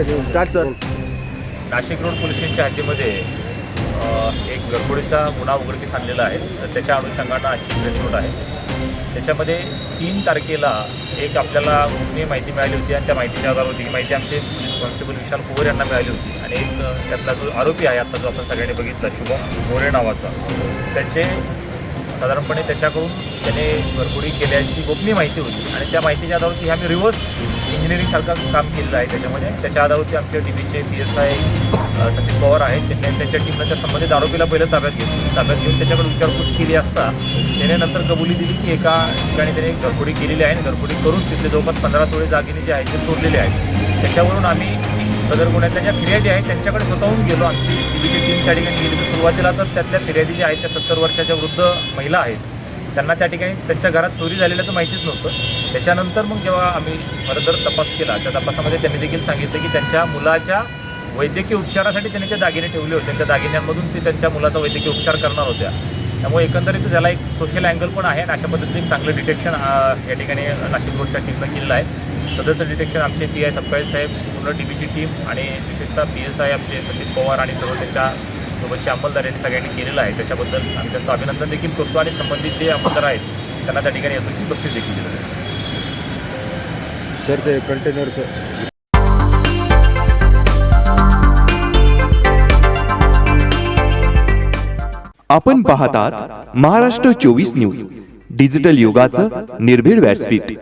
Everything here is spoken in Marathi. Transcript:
Okay start sir Nashik road police स्टेशनच्या हद्दीमध्ये एक गडबडीचा गुन्हा उघडकीस आणलेला आहे. तर त्याच्या अनुषंगानं आजची प्रेस नोट आहे. त्याच्यामध्ये तीन तारखेला एक आपल्याला गोपनीय माहिती मिळाली होती आणि त्या माहितीच्या आधारावर ही माहिती आमचे पोलीस कॉन्स्टेबल विशाल कुवर यांना मिळाली होती. आणि एक त्यातला जो आरोपी आहे आता जो आपण सगळ्यांनी बघितला शुभम मोरे नावाचा त्याचे साधारणपणे त्याच्याकडून त्याने घरफोडी केल्याची गोपनीय माहिती होती. आणि त्या माहितीच्या आधारावरती आम्ही रिव्हर्स इंजिनिअरिंगसारखं काम केलेलं आहे. त्याच्यामध्ये त्याच्या आधारावरती आमच्या D P S I Sandeep Pawar आहेत. त्यांनी त्यांच्या टीमनं त्या संबंधित आरोपीला पहिलं ताब्यात घेतली. ताब्यात घेऊन त्याच्याकडे विचारपूस केली असता त्याने नंतर कबुली दिली की एका ठिकाणी त्याने घरफोडी केलेली आहे आणि घरफोडी करून तिथले जवळपास पंधरा सोळे जागिने जे आहेत ते सोडलेले आहेत. त्याच्यावरून आम्ही सदर गुन्ह्यातल्या ज्या फिर्यादी आहेत त्यांच्याकडे स्वतःहून गेलो आमची टीव्हीची टीम त्या ठिकाणी गेली. तर सुरुवातीला तर त्यातल्या फिर्यादी ज्या आहेत त्या सत्तर वर्षाच्या वृद्ध महिला आहेत. त्यांना त्या ठिकाणी त्यांच्या घरात चोरी झालेल्याचं माहितीच नव्हतं. त्याच्यानंतर मग जेव्हा आम्ही फर्दर तपास केला त्या तपासामध्ये त्यांनी देखील सांगितलं की त्यांच्या मुलाच्या वैद्यकीय उपचारासाठी त्यांनी ते दागिने ठेवले होते. त्या दागिन्यांमधून ते त्यांच्या मुलाचा वैद्यकीय उपचार करणार होत्या. त्यामुळे एकंदरीत त्याला एक सोशल अँगल पण आहे आणि अशा पद्धतीने एक चांगलं डिटेक्शन या ठिकाणी नाशिक रोडच्या ठिकाणी केलेलं आहे. सदरचं डिटेक्शन आमचे पी आय सपकाळे साहेब पूर्ण टी बीची टीम आणि विशेषतः पी एस आय आमचे संदीप पवार आणि सर्व त्यांच्या सोबतचे अंमलदार यांनी सगळ्यांनी केलेलं आहे. त्याच्याबद्दल आम्ही त्यांचं अभिनंदन देखील करतो आणि संबंधित जे अंमलदार आहेत त्यांना त्या ठिकाणी याचं बक्षीस देखील दिलं सर ते कंटेनरचं आपण पाहतात महाराष्ट्र चोवीस न्यूज. डिजिटल युगाचं निर्भीड व्यासपीठ.